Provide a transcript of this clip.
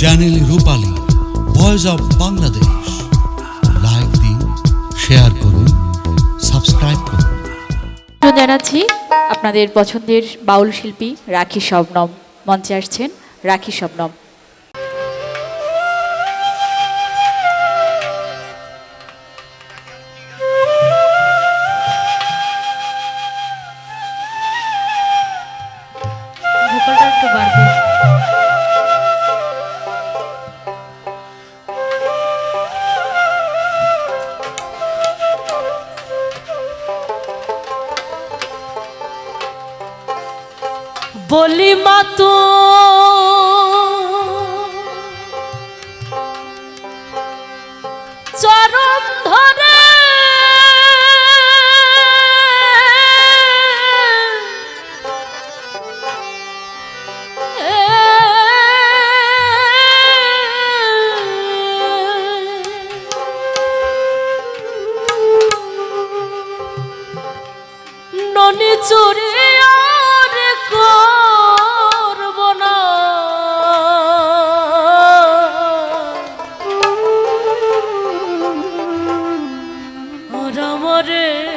Channel Rupali voice of Bangladesh like দিন share করুন subscribe করুন। জানাচ্ছি আপনাদের পছন্দের বাউল শিল্পী রাখি শবনম। মঞ্চে আসছেন রাখি শবনম। বলি মা তো চরম ধরে ননি চুরি ওরা